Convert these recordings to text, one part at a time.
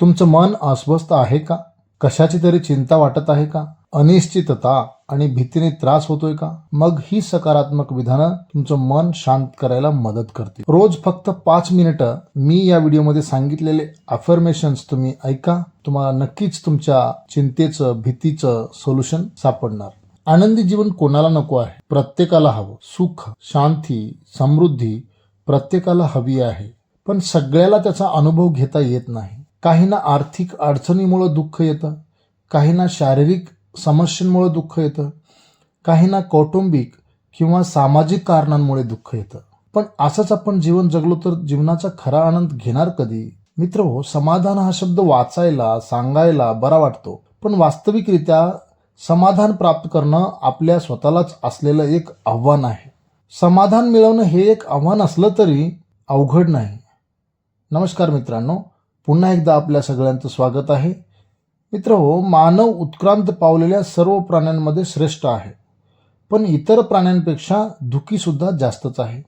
तुमचं मन अस्वस्थ आहे का? कशाची तरी चिंता वाटत आहे का? अनिश्चितता आणि भीतीने त्रास होतोय का? मग ही सकारात्मक विधानं तुमचं मन शांत करायला मदत करते रोज फक्त पाच मिनिटं मी या व्हिडिओमध्ये सांगितलेले अफर्मेशन्स तुम्ही ऐका. तुम्हाला नक्कीच तुमच्या चिंतेचं भीतीचं सोल्युशन सापडणार. आनंदी जीवन कोणाला नको आहे? प्रत्येकाला हवं. सुख शांती समृद्धी प्रत्येकाला हवी आहे. पण सगळ्याला त्याचा अनुभव घेता येत नाही. काहींना आर्थिक अडचणीमुळं दुःख येतं काहींना शारीरिक समस्यांमुळं दुःख येतं काहींना कौटुंबिक किंवा सामाजिक कारणांमुळे दुःख येतं. पण असंच आपण जीवन जगलो तर जीवनाचा खरा आनंद घेणार कधी? मित्र हो समाधान हा शब्द वाचायला सांगायला बरा वाटतो. पण वास्तविकरित्या समाधान प्राप्त करणं आपल्या स्वतःलाच असलेलं एक आव्हान आहे. समाधान मिळवणं हे एक आव्हान असलं तरी अवघड नाही. नमस्कार मित्रांनो पुन्हा एकदा आपल्या सगळ्यांचं स्वागत आहे. मित्र हो मानव उत्क्रांत पावलेल्या सर्व प्राण्यांमध्ये श्रेष्ठ आहे. पण इतर प्राण्यांपेक्षा दुःखीसुद्धा जास्तच आहे.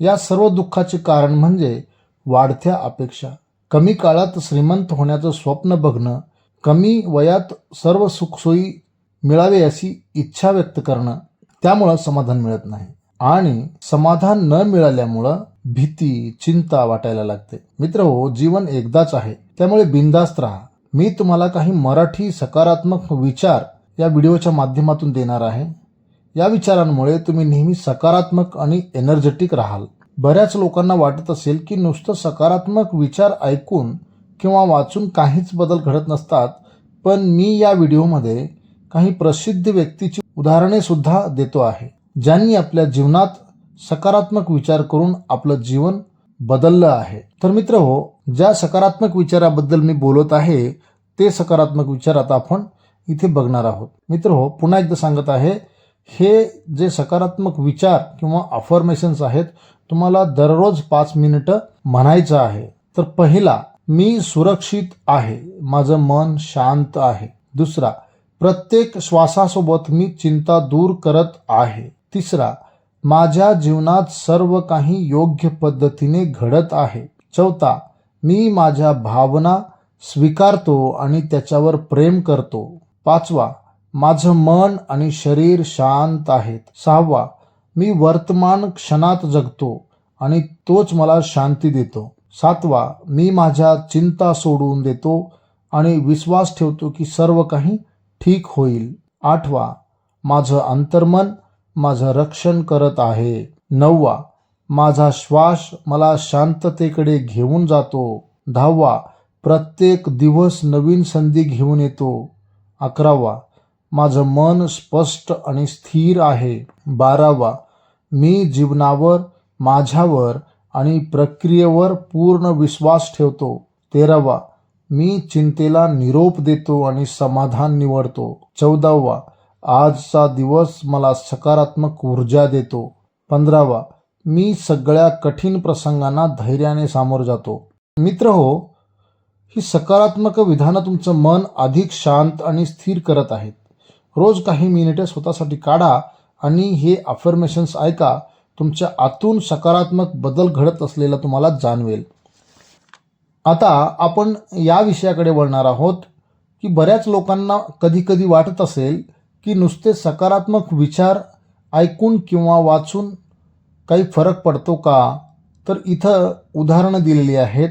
या सर्व दुःखाचे कारण म्हणजे वाढत्या अपेक्षा. कमी काळात श्रीमंत होण्याचं स्वप्न बघणं कमी वयात सर्व सुखसोयी मिळावे अशी इच्छा व्यक्त करणं त्यामुळं समाधान मिळत नाही. आणि समाधान न मिळाल्यामुळं भीती चिंता वाटायला लागते. मित्र हो जीवन एकदाच आहे. त्यामुळे बिंदास्त राहा. मी तुम्हाला काही मराठी सकारात्मक विचार या व्हिडिओच्या माध्यमातून देणार आहे. या विचारांमुळे तुम्ही नेहमी सकारात्मक आणि एनर्जेटिक राहाल. बऱ्याच लोकांना वाटत असेल की नुसतं सकारात्मक विचार ऐकून किंवा वाचून काहीच बदल घडत नसतात पण मी या व्हिडिओमध्ये काही प्रसिद्ध व्यक्तीची उदाहरणे सुद्धा देतो आहे ज्यांनी आपल्या जीवनात सकारात्मक विचार करून आपलं जीवन बदललं आहे. तर मित्र हो ज्या सकारात्मक विचाराबद्दल मी बोलत आहे ते सकारात्मक विचार आता आपण इथे बघणार आहोत. मित्र हो पुन्हा एकदा सांगत आहे हे जे सकारात्मक विचार किंवा अफर्मेशन्स आहेत तुम्हाला दररोज पाच मिनिटं म्हणायचं आहे. तर पहिला मी सुरक्षित आहे. माझं मन शांत आहे. दुसरा प्रत्येक श्वासासोबत मी चिंता दूर करत आहे. तिसरा माझ्या जीवनात सर्व काही योग्य पद्धतीने घडत आहे. चौथा मी माझ्या भावना स्वीकारतो आणि त्याच्यावर प्रेम करतो. पाचवा माझं मन आणि शरीर शांत आहेत. सहावा मी वर्तमान क्षणात जगतो आणि तोच मला शांती देतो. सातवा मी माझ्या चिंता सोडून देतो आणि विश्वास ठेवतो की सर्व काही ठीक होईल. आठवा माझं अंतर्मन माझं रक्षण करत आहे. नववा माझा श्वास मला शांततेकडे घेऊन जातो. दहावा प्रत्येक दिवस नवीन संधी घेऊन येतो. अकरावा माझं मन स्पष्ट आणि स्थिर आहे. बारावा मी जीवनावर माझ्यावर आणि प्रक्रियेवर पूर्ण विश्वास ठेवतो. तेरावा मी चिंतेला निरोप देतो आणि समाधान निवडतो. चौदावा आजचा दिवस मला सकारात्मक ऊर्जा देतो. पंधरावा मी सगळ्या कठीण प्रसंगांना धैर्याने सामोर जातो. मित्र हो ही सकारात्मक विधानं तुमचं मन अधिक शांत आणि स्थिर करत आहेत. रोज काही मिनिटे स्वतःसाठी काढा आणि हे अफर्मेशन्स ऐका. तुमच्या आतून सकारात्मक बदल घडत असलेला तुम्हाला जाणवेल. आता आपण या विषयाकडे वळणार आहोत की बऱ्याच लोकांना कधी कधी वाटत असेल की नुसते सकारात्मक विचार ऐकून किंवा वाचून काही फरक पडतो का? तर इथं उदाहरणं दिलेली आहेत.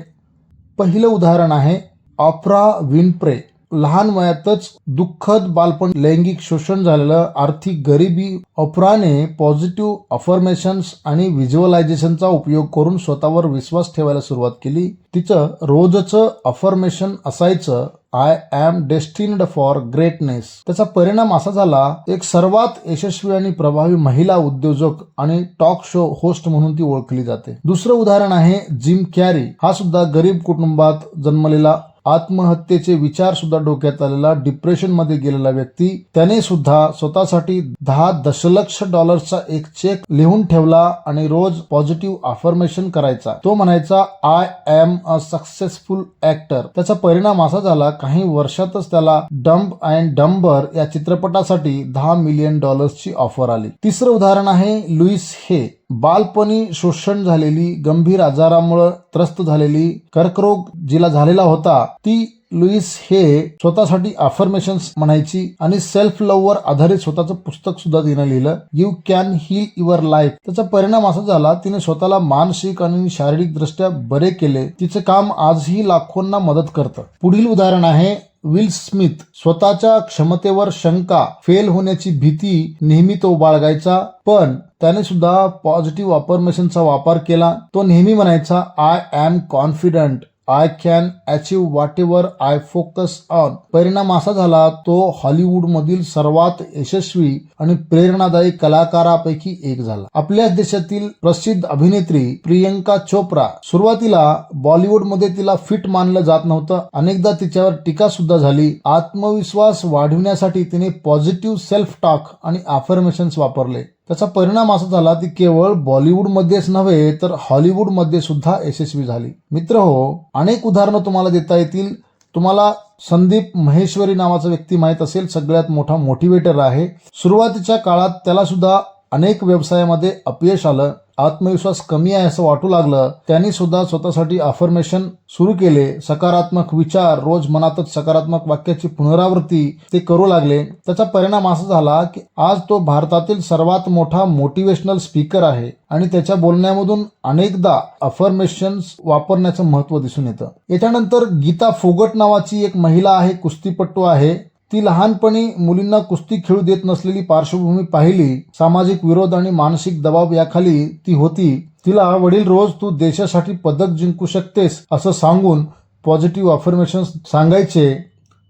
पहिलं उदाहरण आहे ऑपरा विनप्रे. लहान वयातच दुःखद बालपण लैंगिक शोषण झालेलं आर्थिक गरिबी ऑप्राने पॉझिटिव्ह अफर्मेशन्स आणि व्हिज्युअलायझेशनचा उपयोग करून स्वतःवर विश्वास ठेवायला सुरुवात केली. तिचं रोजचं अफर्मेशन असायचं I am destined for greatness त्याचा परिणाम असा झाला एक सर्वात यशस्वी आणि प्रभावी महिला उद्योजक आणि टॉक शो होस्ट म्हणून ती ओळखली जाते. दुसरं उदाहरण आहे जिम कॅरी हा सुद्धा गरीब कुटुंबात जन्मलेला आत्महत्येचे विचार सुद्धा डोक्यात आलेला डिप्रेशनमध्ये गेलेला व्यक्ती त्याने सुद्धा स्वतःसाठी दहा दशलक्ष डॉलर्सचा एक चेक लिहून ठेवला आणि रोज पॉझिटिव्ह अफर्मेशन करायचा. तो म्हणायचा I am a successful actor त्याचा परिणाम असा झाला काही वर्षातच त्याला डम्ब अँड डंबर या चित्रपटासाठी दहा मिलियन डॉलर्सची ऑफर आली. तिसरं उदाहरण आहे लुईस हे. बालपणी शोषण झालेली गंभीर आजारामुळे त्रस्त झालेली कर्करोग जिला झालेला होता ती लुईस हे स्वतःसाठी अफर्मेशन्स म्हणायची आणि सेल्फ लव्ह वर आधारित स्वतःचं पुस्तक सुद्धा तिनं लिहिलं. You can heal your life त्याचा परिणाम असा झाला तिने स्वतःला मानसिक आणि शारीरिक दृष्ट्या बरे केले. तिचं काम आजही लाखोंना मदत करतं. पुढील उदाहरण आहे विल स्मिथ स्वतःच्या क्षमतेवर शंका फेल होण्याची भीती नेहमी तो बाळगायचा पण त्याने सुद्धा पॉझिटिव्ह अफर्मेशनचा वापर केला. तो नेहमी म्हणायचा I am confident I can achieve whatever I focus on परिणाम असा झाला तो हॉलिवूड मधील सर्वात यशस्वी आणि प्रेरणादायी कलाकारापैकी एक झाला. आपल्याच देशातील प्रसिद्ध अभिनेत्री प्रियंका चोप्रा सुरुवातीला बॉलिवूडमध्ये तिला फिट मानलं जात नव्हतं. अनेकदा तिच्यावर टीका सुद्धा झाली. आत्मविश्वास वाढविण्यासाठी तिने पॉझिटिव्ह सेल्फ टॉक आणि अफर्मेशन्स वापरले. त्याचा परिणाम असा झाला ती केवळ बॉलिवूडमध्येच नव्हे तर हॉलिवूडमध्ये सुद्धा यशस्वी झाली. मित्र हो अनेक उदाहरणं तुम्हाला देता येतील. तुम्हाला संदीप महेश्वरी नावाचा व्यक्ती माहीत असेल सगळ्यात मोठा मोटिवेटर आहे. सुरुवातीच्या काळात त्याला सुद्धा अनेक व्यवसायामध्ये अपयश आलं आत्मविश्वास कमी आहे असं वाटू लागलं त्यांनी सुद्धा स्वतःसाठी अफर्मेशन सुरू केले. सकारात्मक विचार रोज मनातच सकारात्मक वाक्याची पुनरावृत्ती ते करू लागले. त्याचा परिणाम असा झाला की आज तो भारतातील सर्वात मोठा मोटिवेशनल स्पीकर आहे आणि त्याच्या बोलण्यामधून अनेकदा अफर्मेशन वापरण्याचं महत्त्व दिसून येतं. याच्यानंतर गीता फोगट नावाची एक महिला आहे कुस्तीपट्टू आहे. ती लहानपणी मुलींना कुस्ती खेळू देत नसलेली पार्श्वभूमी पाहिली सामाजिक विरोध आणि मानसिक दबाव याखाली ती होती. तिला वडील रोज तू देशासाठी पदक जिंकू शकतेस असं सांगून पॉझिटिव्ह अफर्मेशन सांगायचे.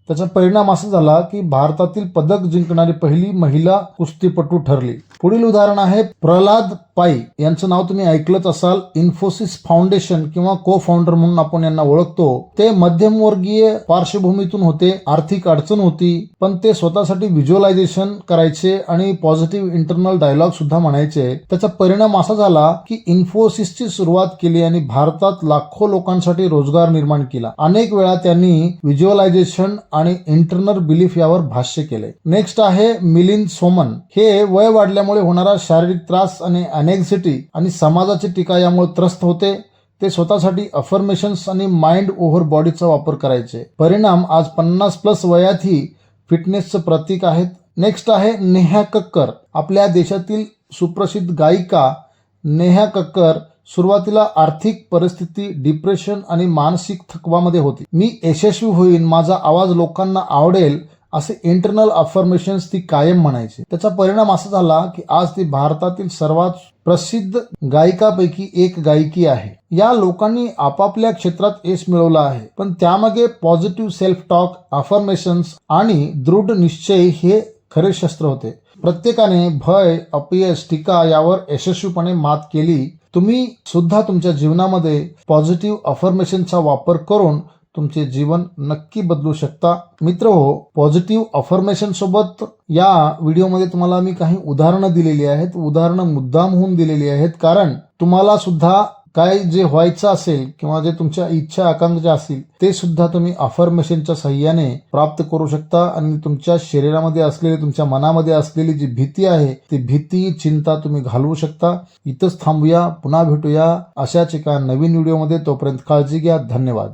त्याचा परिणाम असा झाला की भारतातील पदक जिंकणारी पहिली महिला कुस्तीपटू ठरली. पुढील उदाहरण आहे प्रल्हाद पाई यांचं नाव तुम्ही ऐकलंच असाल. इन्फोसिस फाउंडेशन किंवा को फाउंडर म्हणून आपण यांना ओळखतो. ते मध्यमवर्गीय पार्श्वभूमीतून होते आर्थिक अडचण होती पण ते स्वतःसाठी व्हिज्युअलायझेशन करायचे आणि पॉझिटिव्ह इंटरनल डायलॉग सुद्धा म्हणायचे. त्याचा परिणाम असा झाला की इन्फोसिसची सुरुवात केली आणि भारतात लाखो लोकांसाठी रोजगार निर्माण केला. अनेक वेळा त्यांनी व्हिज्युअलायझेशन आणि इंटरनल बिलीफ यावर भाष्य केले. नेक्स्ट आहे मिलिंद सोमन. हे वय वाढल्यामुळे होणारा शारीरिक त्रास आणि अनेक्झिटी आणि समाजाची टीका यामुळे त्रस्त होते. ते स्वतःसाठी अफर्मेशन्स आणि माइंड ओव्हर बॉडीचा वापर करायचे. परिणाम आज पन्नास प्लस वयातही फिटनेसचं प्रतीक आहेत. नेक्स्ट आहे नेहा कक्कर. आपल्या देशातील सुप्रसिद्ध गायिका नेहा कक्कर सुरुवातीला आर्थिक परिस्थिती डिप्रेशन आणि मानसिक थकवामध्ये होती. मी यशस्वी होईन माझा आवाज लोकांना आवडेल असे इंटरनल अफर्मेशन्स ती कायम म्हणायची. त्याचा परिणाम असा झाला की आज ती भारतातील सर्वात प्रसिद्ध गायिकापैकी एक गायिकी आहे. या लोकांनी आपापल्या क्षेत्रात यश मिळवलं आहे. पण त्यामागे पॉझिटिव्ह सेल्फ टॉक अफर्मेशन्स आणि दृढ निश्चय हे खरे शस्त्र होते. प्रत्येकाने भय अपयश टीका यावर यशस्वीपणे मात केली. तुम्ही सुद्धा तुमच्या जीवनामध्ये पॉझिटिव्ह अफर्मेशनचा वापर करून तुमचे जीवन नक्की बदलू शकता. मित्र हो पॉझिटिव्ह अफर्मेशन सोबत या व्हिडिओमध्ये तुम्हाला मी काही उदाहरणं दिलेली आहेत. उदाहरणं मुद्दाम होऊन दिलेली आहेत. कारण तुम्हाला सुद्धा काय जे व्हायचं असेल किंवा जे तुमच्या इच्छा आकांक्षा असतील ते सुद्धा तुम्ही अफर्मेशनच्या सहाय्याने प्राप्त करू शकता. आणि तुमच्या शरीरामध्ये असलेली तुमच्या मनामध्ये असलेली जी भीती आहे ती भीती चिंता तुम्ही घालवू शकता. इथंच थांबूया पुन्हा भेटूया. अशाच एका नवीन व्हिडिओमध्ये तोपर्यंत काळजी घ्या. धन्यवाद.